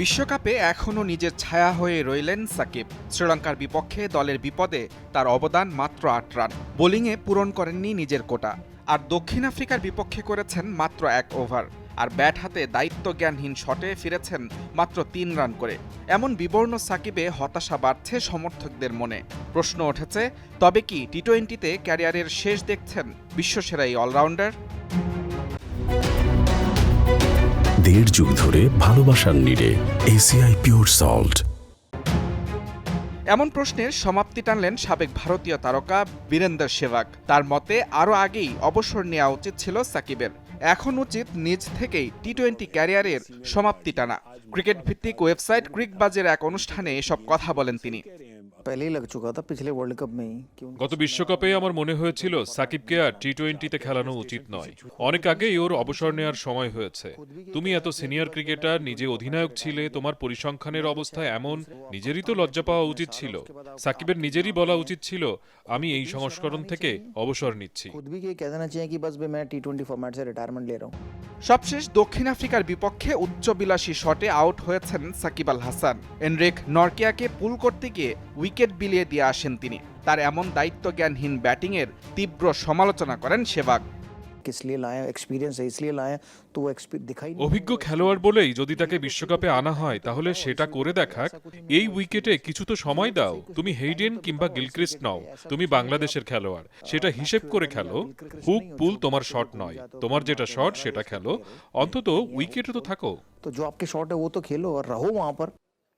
বিশ্বকাপে এখনও নিজের ছায়া হয়ে রইলেন সাকিব। শ্রীলঙ্কার বিপক্ষে দলের বিপদে তার অবদান মাত্র আট রান। বোলিংয়ে পূরণ করেননি নিজের কোটা। আর দক্ষিণ আফ্রিকার বিপক্ষে করেছেন মাত্র এক ওভার। আর ব্যাট হাতে দায়িত্ব জ্ঞানহীন শটে ফিরেছেন মাত্র তিন রান করে। এমন বিবর্ণ সাকিবে হতাশা বাড়ছে সমর্থকদের মনে। প্রশ্ন উঠেছে, তবে কি টি টোয়েন্টিতে ক্যারিয়ারের শেষ দেখছেন বিশ্বসেরা এই অলরাউন্ডার? দেড় যুগ ধরে ভালোবাসার নিড়ে এসিআই পিওর সল্ট এমন প্রশ্নের সমাপ্তি টানলেন সাবেক ভারতীয় তারকা বীরেন্দর সেবাগ তার মতে, আরও আগেই অবসর নেওয়া উচিত ছিল সাকিবের। এখন উচিত নিজ থেকেই টি টোয়েন্টি ক্যারিয়ারের সমাপ্তি টানা। ক্রিকেট ভিত্তিক ওয়েবসাইট ক্রিকবাজের এক অনুষ্ঠানে এসব কথা বলেন তিনি। গত বিশ্বকাপে আমার মনে হয়েছিল সাকিবকে আর টি টোয়েন্টিতে খেলানো উচিত নয়। অনেক আগেই ওর অবসর নেওয়ার সময় হয়েছে। তুমি এত সিনিয়র ক্রিকেটার নিজে অধিনায়ক ছিলে তোমার পরিসংখ্যানের অবস্থা এমন নিজেরই তো লজ্জা পাওয়া উচিত ছিল। সাকিবের নিজেরই বলা উচিত ছিল আমি এই সংস্করণ থেকে অবসর নিচ্ছি। খুদ ভি কে কেহনা চাহিয়ে কি বাস বে ম্যান টি টোয়েন্টি ফরম্যাট সে রিটায়ারমেন্ট লে রহা হুম সবশেষ দক্ষিণ আফ্রিকার বিপক্ষে উচ্চবিলাসী শটে আউট হয়েছেন সাকিব আল হাসান। এনরিক নরকিয়াকে পুল করতে গিয়ে উইকেট বিলিয়ে দিয়ে আসেন তিনি। তার এমন দায়িত্বজ্ঞানহীন ব্যাটিংয়ের তীব্র সমালোচনা করেন সেবাগ। অভিজ্ঞ খেলোয়াড় বলেই যদি তাকে বিশ্বকাপে আনা হয় তাহলে সেটা করে দেখাক। এই উইকেটে কিছু তো সময় দাও। তুমি হেইডেন কিংবা গিলক্রিস্ট নও। তুমি বাংলাদেশের খেলোয়াড়। সেটা হিসেব করে খেলো। হুক পুল তোমার শট নয়। তোমার যেটা শট সেটা খেলো। অন্তত উইকেটে তো থাকো। তো জো আপকে শট ও তো খেলো আর রাহো ওয়াঁ পর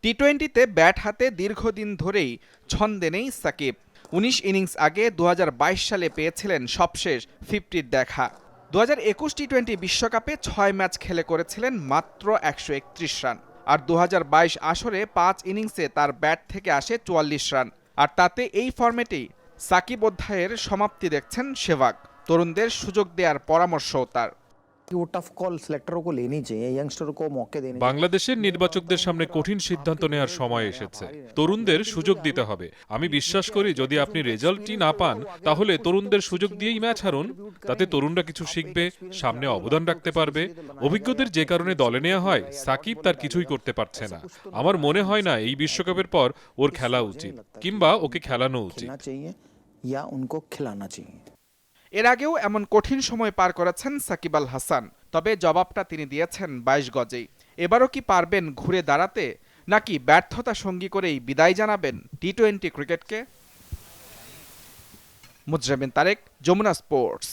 টি টোয়েন্টিতে ব্যাট হাতে দীর্ঘদিন ধরেই ছন্দে নেই সাকিব। উনিশ ইনিংস আগে দু হাজার বাইশ সালে পেয়েছিলেন সবশেষ ফিফটির দেখা। দু হাজার একুশ টি টোয়েন্টি বিশ্বকাপে ছয় ম্যাচ খেলে করেছিলেন মাত্র একশো একত্রিশ রান। আর দু বাইশ আসরে পাঁচ ইনিংসে তার ব্যাট থেকে আসে চুয়াল্লিশ রান। আর তাতে এই ফর্মেটেই সাকিব অধ্যায়ের সমাপ্তি দেখছেন সেভাগ তরুণদের সুযোগ দেওয়ার পরামর্শও তার। कि वो टफ कॉल सिलेक्टरों को लेनी चाहिए यंगस्टर को मौके देने चाहिए। বাংলাদেশের নির্বাচকদের সামনে কঠিন সিদ্ধান্ত নেওয়ার সময় এসেছে তরুণদের সুযোগ দিতে হবে আমি বিশ্বাস করি যদি আপনি রেজাল্টই না পান তাহলে তরুণদের সুযোগ দিয়েই ম্যাচ হারুন তাতে তরুণরা কিছু শিখবে সামনে অবদান রাখতে পারবে অভিজ্ঞদের যে কারণে দলে নেওয়া হয় সাকিব তার কিছুই করতে পারছে না আমার মনে হয় না এই বিশ্বকাপের পর ওর খেলা উচিত কিংবা ওকে খেলানো উচিত खेलना चाहिए या उनको खिलाना चाहिए এর আগেও এমন কঠিন সময় পার করেছেন সাকিব আল হাসান। তবে জবাবটা তিনি দিয়েছেন বাইশ গজেই। এবারও কি পারবেন ঘুরে দাঁড়াতে, নাকি ব্যর্থতা সঙ্গী করেই বিদায় জানাবেন টি টোয়েন্টি ক্রিকেটকে? মুজরাবিন তারেক, যমুনা স্পোর্টস।